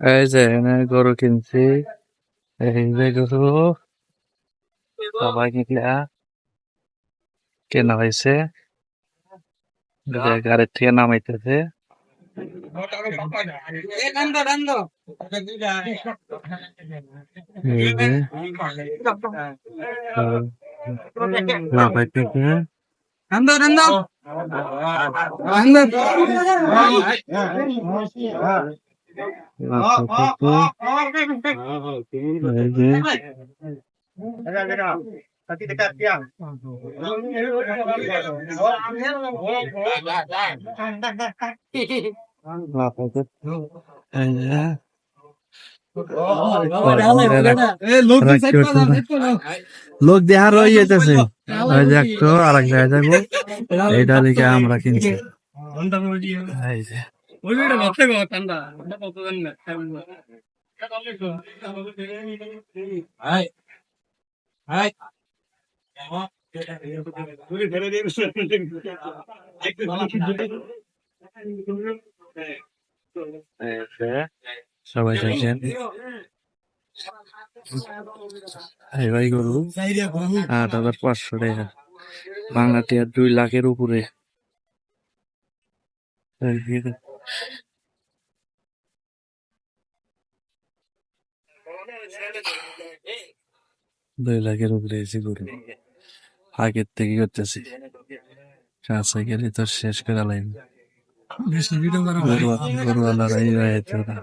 এই যে এখানে গরু কিনছি। এই যে গরু। সবাই কিনলা কেনা হয়েছে। গাড়ির থেকে নামাইতেছে। নামাইতেছে। নামাইতেছে। লোক দেহার রয়ে যেতেছে ওই যে একটু আর এক জায়গায় যাব এইটা দিকে আমরা কিনছি সবাই এই ভাই গরু। আট হাজার পাঁচশো টাকা। বাংলা টিয়ার দুই লাখের উপরে। দুই লাখের উপরে এসে গরু। আগের থেকে করতেছি। কাছে গেলে তো শেষ করে লাইন গরু ওরা